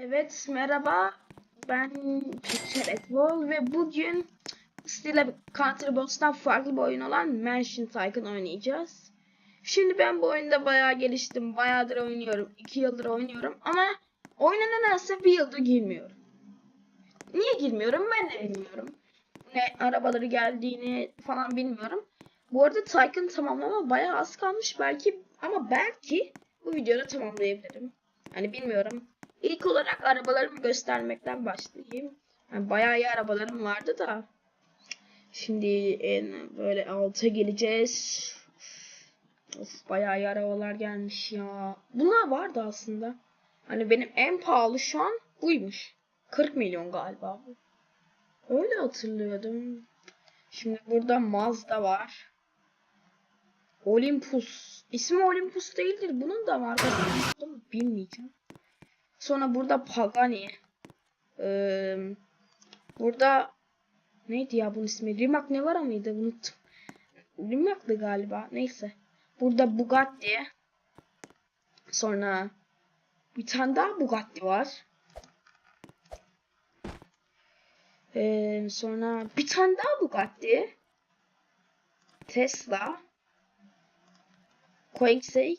Evet merhaba ben Türkçe Etbol ve bugün Stila Counter Boss'tan farklı bir oyun olan Mansion Tycoon oynayacağız. Şimdi ben bu oyunda bayağı geliştim. Bayağıdır oynuyorum. 2 yıldır oynuyorum ama oyuna nedense bir yıldır girmiyorum. Niye girmiyorum ben de bilmiyorum. Ne arabaları geldiğini falan bilmiyorum. Bu arada Tycoon tamamlama bayağı az kalmış belki ama belki bu videoda tamamlayabilirim. Hani bilmiyorum. İlk olarak arabalarımı göstermekten başlayayım. Yani bayağı iyi arabalarım vardı da. Şimdi en böyle alta geleceğiz. Of bayağı iyi arabalar gelmiş ya. Bunlar vardı aslında. Hani benim en pahalı şu an buymuş. 40 milyon galiba. Öyle hatırlıyordum. Şimdi burada Mazda var. Olympus. İsmi Olympus değildir. Bunun da var. Bilmeyeceğim. Sonra burada Pagani. Ee, burada neydi ya bunun ismi? Rimac ne var mıydı? Unuttum. Rimac'dı galiba. Neyse. Burada Bugatti. Sonra bir tane daha Bugatti var. Ee, sonra bir tane daha Bugatti. Tesla. Koenigsegg.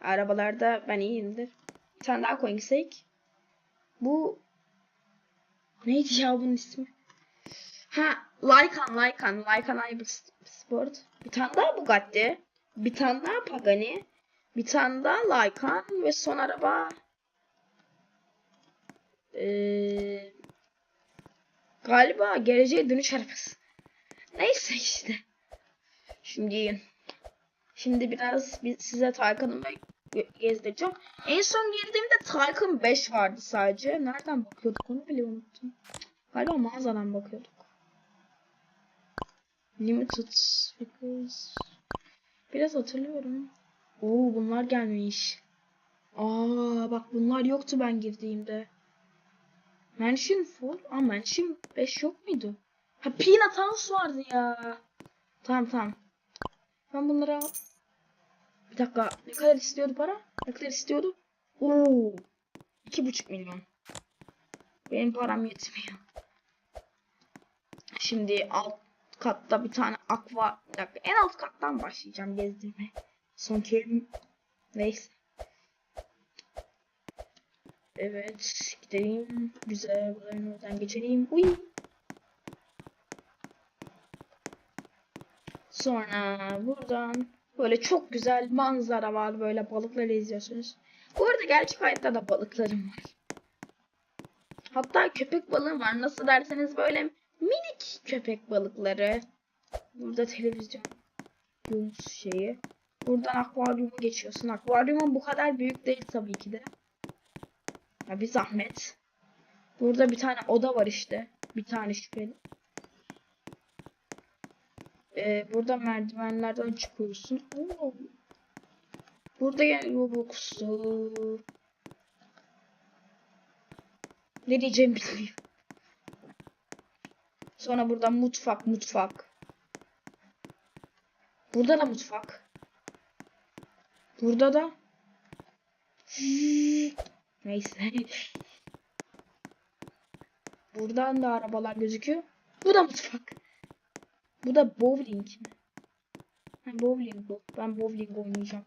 Arabalarda ben iyiyimdir. Bir tane daha Koenigsegg. Bu neydi ya bunun ismi? Ha, Lykan, Lykan, Lykan Ibis Sport. Bir tane daha Bugatti. Bir tane daha Pagani. Bir tane daha Lykan ve son araba ee, galiba geleceğe dönüş arabası. Neyse işte. Şimdi şimdi biraz bir size Taycan'ı gezdireceğim. En son girdiğimde Tycoon 5 vardı sadece. Nereden bakıyorduk onu bile unuttum. Galiba mağazadan bakıyorduk. Limited Speakers. Biraz hatırlıyorum. Oo bunlar gelmiş. Aa bak bunlar yoktu ben girdiğimde. Mansion 4. Aa Mansion 5 yok muydu? Ha Peanut House vardı ya. Tamam tamam. Ben bunları al. Dakika. Ne kadar istiyordu para? Ne kadar istiyordu? Oo. iki buçuk milyon. Benim param yetmiyor. Şimdi alt katta bir tane aqua. Bir dakika. En alt kattan başlayacağım gezdirme. Son kelim. Neyse. Evet. Gidelim. Güzel. Buradan oradan geçelim. Uy. Sonra buradan böyle çok güzel manzara var. Böyle balıkları izliyorsunuz. Bu arada gerçek hayatta da balıklarım var. Hatta köpek balığım var. Nasıl derseniz böyle minik köpek balıkları. Burada televizyon şeyi. Buradan akvaryumu geçiyorsun. Akvaryumun bu kadar büyük değil tabii ki de. Ya bir zahmet. Burada bir tane oda var işte. Bir tane şüpheli. Ee, burada merdivenlerden çıkıyorsun. Oo. Burada yani Robux'u. Ne diyeceğimi bilmiyorum. Sonra burada mutfak mutfak. Burada da mutfak. Burada da Neyse. Buradan da arabalar gözüküyor. Bu da mutfak. Bu da bowling? Ha, bowling bu. Ben bowling oynayacağım.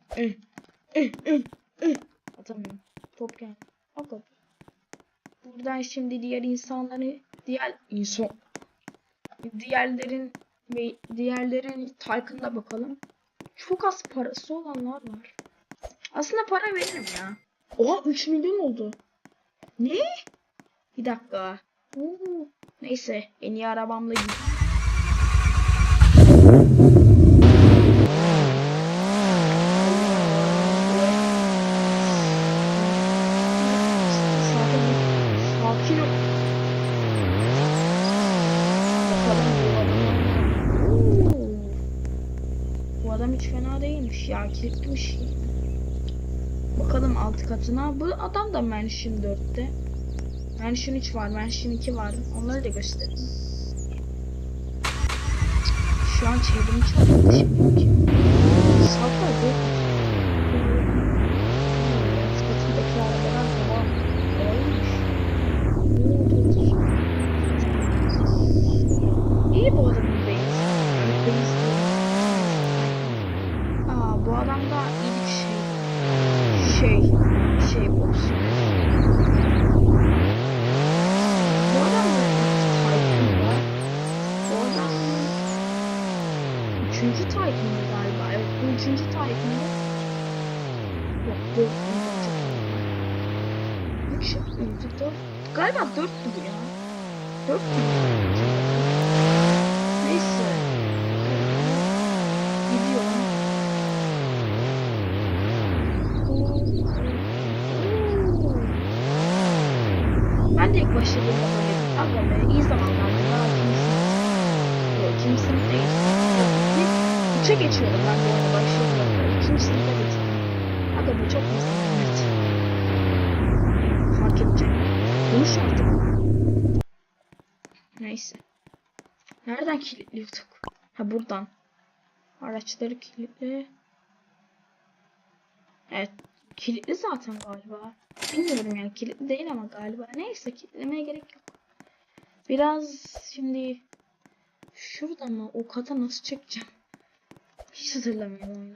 Atamıyorum. Top geldi. Al Buradan şimdi diğer insanları diğer insan diğerlerin ve diğerlerin Tycoon'da bakalım. Çok az parası olanlar var. Aslında para veririm ya. Oha 3 milyon oldu. Ne? Bir dakika. Oo. Neyse en iyi arabamla gideyim. Katına. Bu adam da Mansion 4'te. Mansion 3 var. Mansion 2 var. Onları da göstereyim. Şu an çevrimi şimdi. Sakla bu. Müydü? Dört. Galiba dörttü bu ya. Dört mü? Neyse. Gidiyor. Ben de ilk başladığımda böyle aga be iyi zamanlarda 3'e geçiyorum ben bu arada başlıyorum. İkinci sınıfa geçiyorum. Hadi bu çok basit. Fark edeceğim. Konuş artık. Neyse. Nereden kilitliyorduk? Ha buradan. Araçları kilitli. Evet. Kilitli zaten galiba. Bilmiyorum yani kilitli değil ama galiba. Neyse kilitlemeye gerek yok. Biraz şimdi şurada mı o kata nasıl çekeceğim? Hiç hatırlamıyorum oyunu.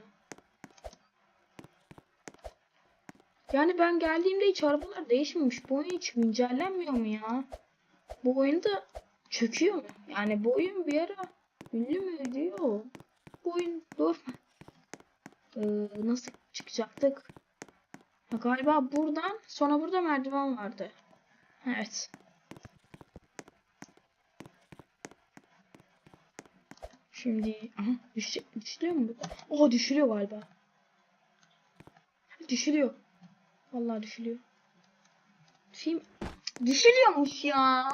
Yani ben geldiğimde hiç arabalar değişmemiş. Bu oyun hiç güncellenmiyor mu ya? Bu oyunda çöküyor mu? Yani bu oyun bir ara ünlü mü diyor. Bu oyun dur. Ee, nasıl çıkacaktık? Ha, galiba buradan sonra burada merdiven vardı. Evet. Şimdi aha düş düşürüyor mu? Oha düşürüyor galiba. Düşürüyor. Vallahi düşürüyor. Film düşürüyormuş ya.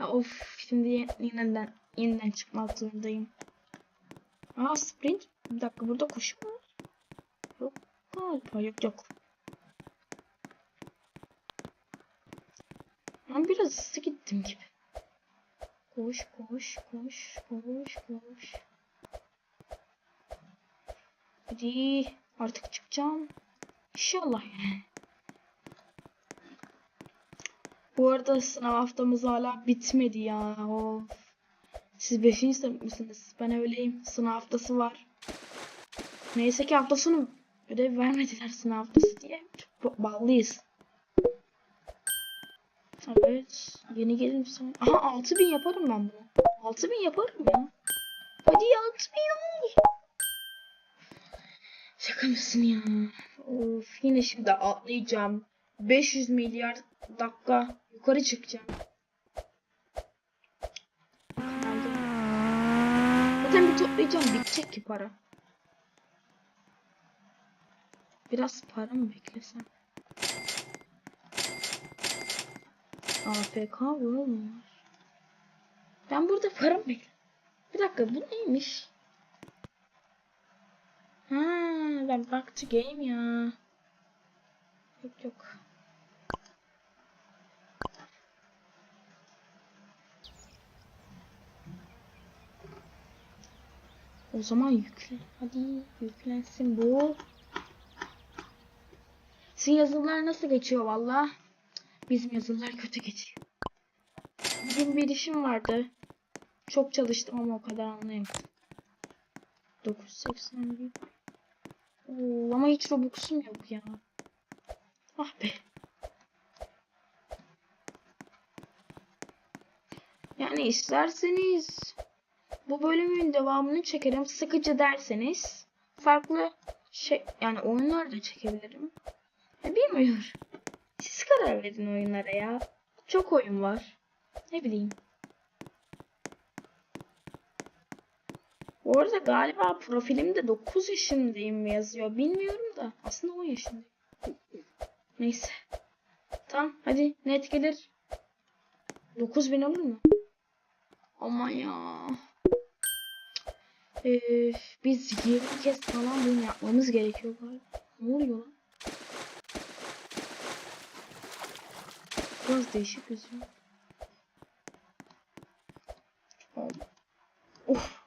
Ya of şimdi yeniden yeniden çıkmak zorundayım. Aa sprint. Bir dakika burada koşu var. Yok galiba yok yok. Ben biraz hızlı gittim gibi. Koş koş koş koş koş. Hadi artık çıkacağım. İnşallah. Bu arada sınav haftamız hala bitmedi ya. Of. Siz 5. sınıf mısınız? Ben öyleyim. Sınav haftası var. Neyse ki hafta sonu ödev vermediler sınav haftası diye. Çok bağlıyız. Evet. Yeni gelin son. Aha 6000 yaparım ben bunu. 6000 yaparım ya. Hadi 6000 ol. Şaka mısın ya? Of yine şimdi atlayacağım. 500 milyar dakika yukarı çıkacağım. Zaten bir toplayacağım bitecek ki para. Biraz para mı beklesem? AFK var. Ben burada mı bekliyorum? Bir dakika bu neymiş? Ha, ben back to game ya. Yok yok. O zaman yükle. Hadi yüklensin bu. Sizin yazılar nasıl geçiyor valla? Bizim yazılar kötü geçiyor. Bugün bir işim vardı. Çok çalıştım ama o kadar anlayamadım. 981. Oo, ama hiç Robux'um yok ya. Ah be. Yani isterseniz bu bölümün devamını çekerim. Sıkıcı derseniz farklı şey yani oyunlar da çekebilirim. Ya bilmiyorum. Siz karar verin oyunlara ya. Çok oyun var. Ne bileyim. Bu arada galiba profilimde 9 yaşındayım yazıyor. Bilmiyorum da. Aslında 10 yaşındayım. Neyse. Tamam hadi net gelir. 9000 olur mu? Aman ya. Ee, biz 20 kez falan bunu yapmamız gerekiyor galiba. Ne oluyor lan? Biraz değişik gözüküyor. Of.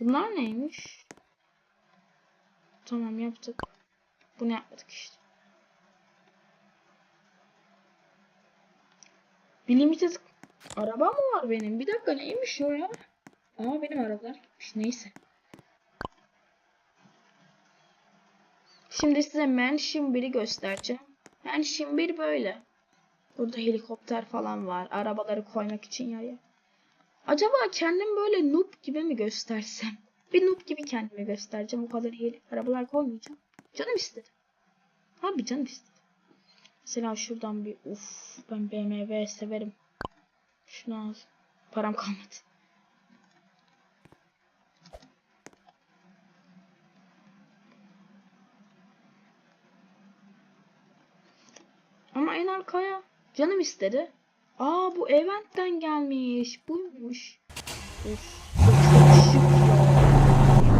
Bunlar neymiş? Tamam yaptık. Bunu yapmadık işte. Bir limited araba mı var benim? Bir dakika neymiş o ya? Aa benim arabalar gitmiş. Neyse. Şimdi size Mansion 1'i göstereceğim. Mansion 1 böyle. Burada helikopter falan var. Arabaları koymak için yaya. Acaba kendim böyle noob gibi mi göstersem? Bir noob gibi kendimi göstereceğim. O kadar iyi arabalar koymayacağım. Canım istedi. Abi canım istedi. Mesela şuradan bir uf ben BMW severim. Şunu al. Param kalmadı. Ama en arkaya canım istedi. Aa bu eventten gelmiş. Buymuş. Of.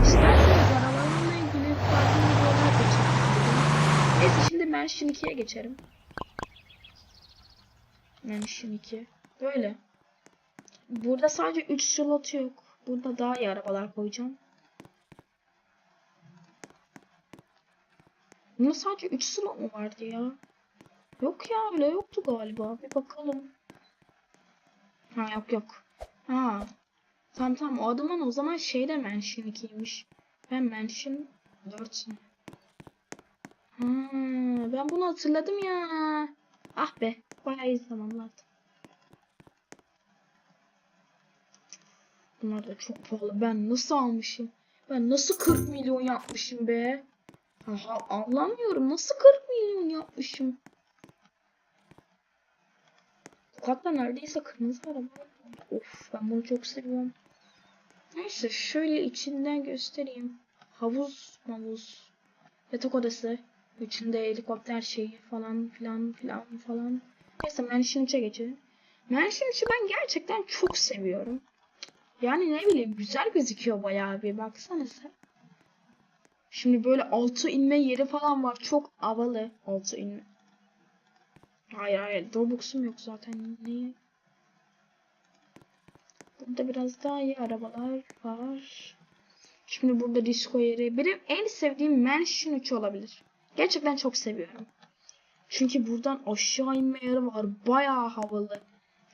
Çok ilgili farklı videolar çekebilirim. Neyse şimdi Mansion 2'ye geçerim. Mansion 2. Böyle. Burada sadece 3 slot yok. Burada daha iyi arabalar koyacağım. Bunda sadece 3 slot mu vardı ya? Yok ya öyle yoktu galiba. Bir bakalım. Ha yok yok. Ha. Tamam tamam o adamın o zaman şey de Mansion 2'ymiş. Ben Mansion 4'sün. Ha, ben bunu hatırladım ya. Ah be. Bayağı iyi zamanlardı. Bunlar da çok pahalı. Ben nasıl almışım? Ben nasıl 40 milyon yapmışım be? Aha, anlamıyorum. Nasıl 40 milyon yapmışım? Sokakta neredeyse kırmızı araba. Of ben bunu çok seviyorum. Neyse şöyle içinden göstereyim. Havuz mavuz. Yatak odası. İçinde helikopter şeyi falan filan filan falan. Neyse Mansion 3'e geçelim. Mansion 3'ü ben gerçekten çok seviyorum. Yani ne bileyim güzel gözüküyor bayağı bir baksanıza. Şimdi böyle altı inme yeri falan var. Çok havalı altı inme. Hayır hayır. Robux'um yok zaten. Niye? Burada biraz daha iyi arabalar var. Şimdi burada disco yeri. Benim en sevdiğim Mansion 3 olabilir. Gerçekten çok seviyorum. Çünkü buradan aşağı inme yeri var. Bayağı havalı.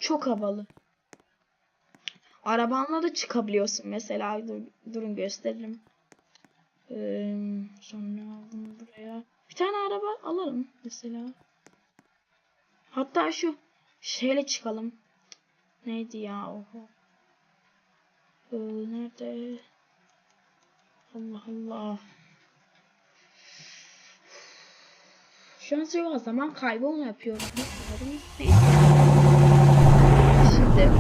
Çok havalı. Arabanla da çıkabiliyorsun mesela. Dur, durun gösteririm. Ee, sonra bunu buraya. Bir tane araba alalım mesela. Hatta şu şeyle çıkalım. Neydi ya oho. Ee, nerede? Allah Allah. Şu an sürekli zaman kaybı onu yapıyorum. Neyse. Şimdi.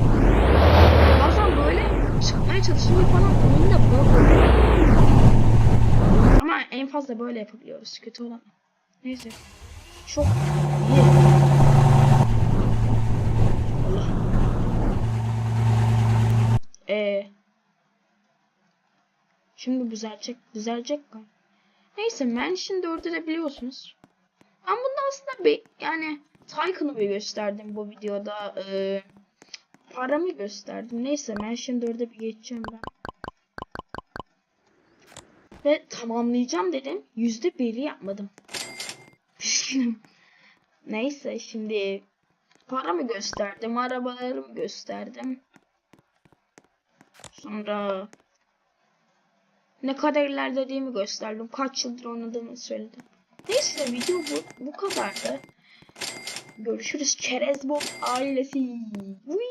Bazen böyle çıkmaya çalışınca falan oyunda bug oluyor. Ama en fazla böyle yapabiliyoruz. Kötü olan. Neyse. Çok iyi. Ee, şimdi düzelecek, düzelecek mi? Neyse Mansion 4'ü de biliyorsunuz. Ben bunda aslında bir yani Tycoon'u bir gösterdim bu videoda. Ee, paramı gösterdim. Neyse Mansion 4'e bir geçeceğim ben. Ve tamamlayacağım dedim. Yüzde biri yapmadım. Neyse şimdi paramı gösterdim. Arabalarımı gösterdim. Sonra ne kadar ilerlediğimi gösterdim. Kaç yıldır oynadığımı söyledim. Neyse video bu, bu kadardı. Görüşürüz Çerezbol ailesi. Uy.